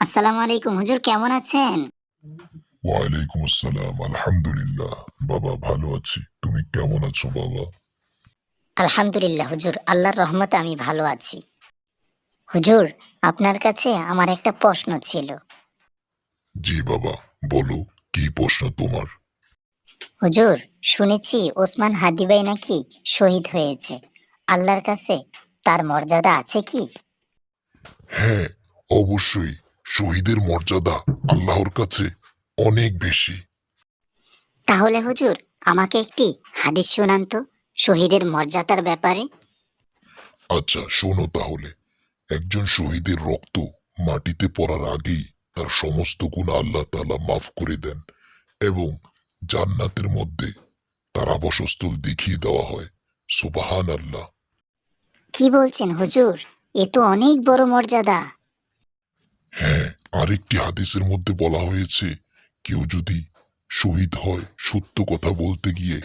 আসসালামু আলাইকুম। হুজুর কেমন আছেন? ওয়ালাইকুম আসসালাম। আলহামদুলিল্লাহ। বাবা ভালো আছি। তুমি কেমন আছো বাবা? আলহামদুলিল্লাহ হুজুর আল্লাহর রহমতে আমি ভালো আছি। হুজুর আপনার কাছে আমার একটা প্রশ্ন ছিল। জি বাবা বলো কি প্রশ্ন তোমার? হুজুর শুনেছি ওসমান হাদিবাই নাকি শহীদ হয়েছে। আল্লাহর কাছে তার মর্যাদা আছে কি? হ্যাঁ অবশ্যই। শহীদের মর্যাদা আল্লাহর কাছে অনেক বেশি। তাহলে হুজুর আমাকে একটি হাদিস শোনান তো শহীদের মর্যাদার ব্যাপারে। আচ্ছা শোনো তাহলে। একজন শহীদের রক্ত মাটিতে পড়ার আগেই তার সমস্ত গুণ আল্লাহ তালা মাফ করে দেন এবং জান্নাতের মধ্যে তার আবাসস্থল দেখিয়ে দেওয়া হয়। সুবাহান আল্লাহ কি বলছেন হুজুর? এ তো অনেক বড় মর্যাদা। আরেকটি হাদিসের মধ্যে বলা হয়েছে, কেউ যদি শহীদ হয় সত্য কথা বলতে গিয়ে,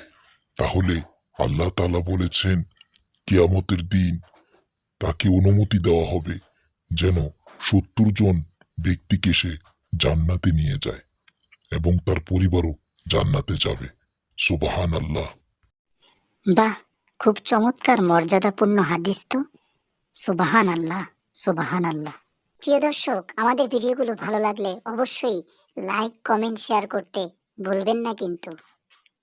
তাহলে আল্লাহ তাআলা বলেছেন, কিয়ামতের দিন তাকে অনুমতি দেওয়া হবে যেন সত্তর জন ব্যক্তিকে সে জান্নাতে নিয়ে যায় এবং তার পরিবারও জান্নাতে যাবে। সুবাহান আল্লাহ বাহ, খুব চমৎকার, মর্যাদাপূর্ণ হাদিস তো। সুবাহান আল্লাহ সুবাহান আল্লাহ প্রিয় দর্শক আমাদের ভিডিওগুলো ভালো লাগলে অবশ্যই লাইক কমেন্ট শেয়ার করতে ভুলবেন না কিন্তু।